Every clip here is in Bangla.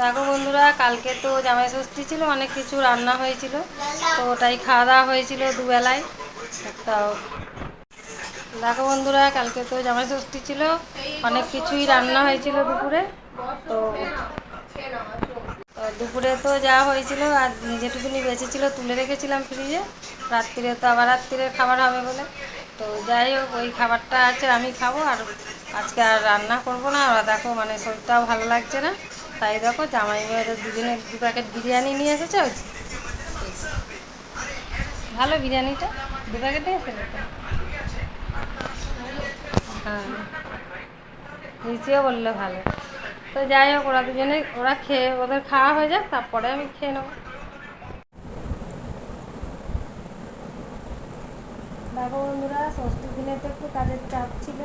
দেখো বন্ধুরা, কালকে তো জামাই ষষ্ঠী ছিল, অনেক কিছু রান্না হয়েছিল। তো ওটাই খাওয়া দাওয়া হয়েছিল দুবেলায়। তো দেখো বন্ধুরা, কালকে তো জামাই ষষ্ঠী ছিল, অনেক কিছুই রান্না হয়েছিল দুপুরে। তো দুপুরে তো যা হয়েছিল, আর যেটুকুনি বেঁচেছিল তুলে রেখেছিলাম ফ্রিজে। রাত্রিরে তো আবার রাত্রিরে খাবার হবে বলে। তো যাই হোক, ওই খাবারটা আছে, আমি খাব, আর আজকে আর রান্না করব না। দেখো মানে শরীরটাও ভালো লাগছে না। তাই দেখো জামাই মেয়েদের দুজনে দু প্যাকেট বিরিয়ানি নিয়ে এসেছে। ভালো বিরিয়ানিটা? দু প্যাকেট নিয়ে এসেছে? হ্যাঁ। রিসিও বলল ভালো। তো যাই হোক, ওরা দুজনে ওরা খেয়ে, ওদের খাওয়া হয়ে যাক, তারপরে আমি খেয়ে নেব। দেখো বন্ধুরা ষষ্ঠী দিনে তো একটু কাজের চাপ ছিল,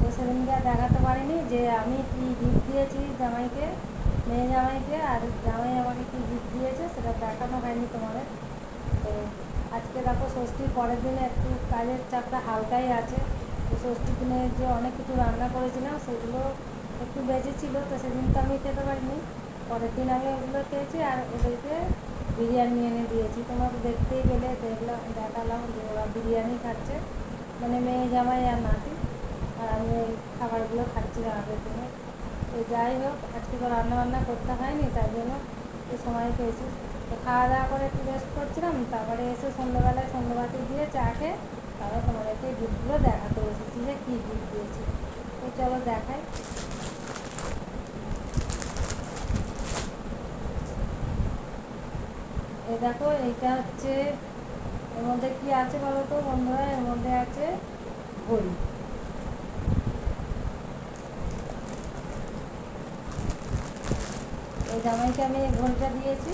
তো সেদিনকে দেখাতে পারিনি যে আমি কি গিফট দিয়েছি জামাইকে। মেয়ে জামাইকে আর জামাই আমাকে কি গিফট দিয়েছে, সেটা দেখানো হয়নি তোমাদের। তো আজকে দেখো ষষ্ঠীর পরের দিনে একটু কাজের চাপটা হালকাই আছে। তো ষষ্ঠীর দিনে যে অনেক কিছু রান্না করেছিলাম, সেগুলো একটু বেঁচে ছিল, তো সেদিন তো আমি খেতে পারিনি। পরের দিন আমি ওগুলো খেয়েছি আর ওদেরকে বিরিয়ানি এনে দিয়েছি। তোমরা দেখতেই পেলে, দেখলাম, দেখালাম যে ওরা বিরিয়ানি খাচ্ছে। মানে মেয়ে জামাই আর নাতি, আর আমি খাবারগুলো খাচ্ছিলাম আগের দিনে। তো যাই হোক, আজকে তো রান্না বান্না করতে হয়নি, তাই জন্য একটু সময় পেয়েছি। তো খাওয়া দাওয়া করে একটু রেস্ট করছিলাম, তারপরে এসে সন্ধ্যেবেলায় সন্ধ্যাবাতি দিয়ে চা খেয়ে তারপরে তোমাদেরকে গিফটগুলো দেখাতে এসেছি যে কী গিফট দিয়েছি। তো চলো দেখাই। এ দেখো, এইটা হচ্ছে, এর মধ্যে কি আছে বলো তো বন্ধুরা? এর মধ্যে আছে ঘড়ি এই জামাইকে আমি ঘড়িটা দিয়েছি।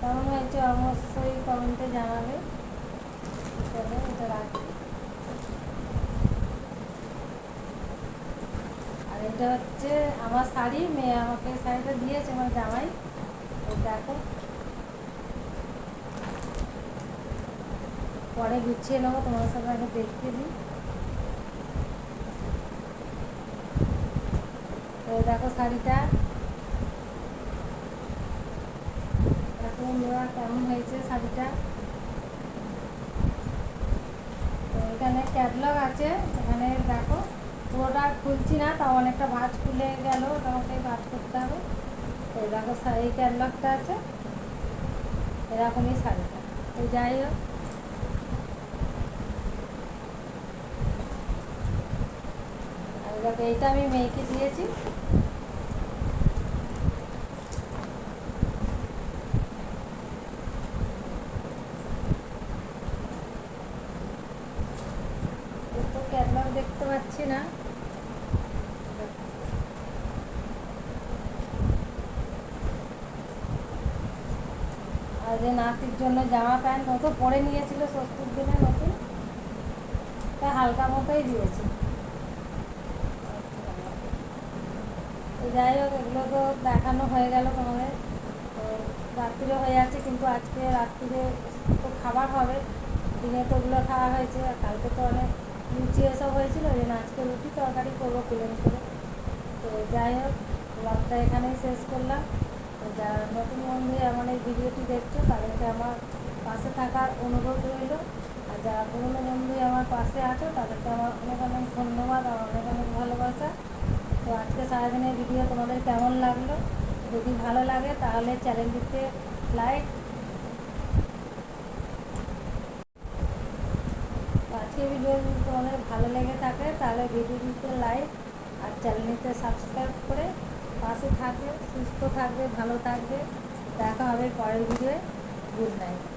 কেমন হয়েছে অবশ্যই কমেন্টে জানাবে। চলো এটা আর এটা হচ্ছে আমার শাড়ি, মেয়ে আমাকে শাড়িটা দিয়েছে, আমার জামাই। দেখো। পরে গুছিয়ে নেব তোমার সাথে আগে দেখতে দিই। দেখো শাড়িটা। দেখো বন্ধুরা, কেমন হয়েছে শাড়িটা? এখানে ক্যাটলগ আছে, এখানে দেখো, পুরোটা খুলছি না, তাও অনেকটা ভাঁজ খুলে গেল, তোমাকে ভাঁজ করতে হবে। তো দেখো এই ক্যাটলগটা আছে, এরকমই শাড়িটা। তো যাই হোক আর দেখো, এইটা আমি মেয়েকে দিয়েছি। ক্যাটলগ দেখতে পাচ্ছি না। আর যে নাতির জন্য জামা প্যান্ট, ও পরে নিয়েছিল ষষ্ঠীর দিনে নতুন। তা হালকা মতোই দিয়েছে। যাই হোক এগুলো তো দেখানো হয়ে গেল তোমাদের। তো রাত্রিরে হয়ে যাচ্ছে, কিন্তু আজকে রাত্রিরে তো খাবার হবে। দিনে তো ওগুলো খাওয়া হয়েছে, আর কালকে তো অনেক লুচি এসব হয়েছিল জন্য আজকে রুটি তরকারি করব প্লেন করে। তো যাই হোক ব্লগটা এখানেই শেষ করলাম। তো যারা নতুন বন্ধু, আমার এই ভিডিওটি দেখছ, তাদেরকে আমার পাশে থাকার অনুরোধ রইল। আর যারা পুরনো বন্ধু আমার পাশে আছো, তাদেরকে আমার অনেক অনেক ধন্যবাদ আর অনেক অনেক ভালোবাসা। সারাদিনের ভিডিও তোমাদের কেমন লাগল? যদি ভালো লাগে তাহলে চ্যানেলটিতে লাইক আজকে ভিডিও যদি তোমাদের ভালো লেগে থাকে তাহলে ভিডিওটিতে লাইক আর চ্যানেলটিতে সাবস্ক্রাইব করে পাশে থাকবে, সুস্থ থাকবে, ভালো থাকবে। দেখা হবে পরের ভিডিওয়ে গুড নাইট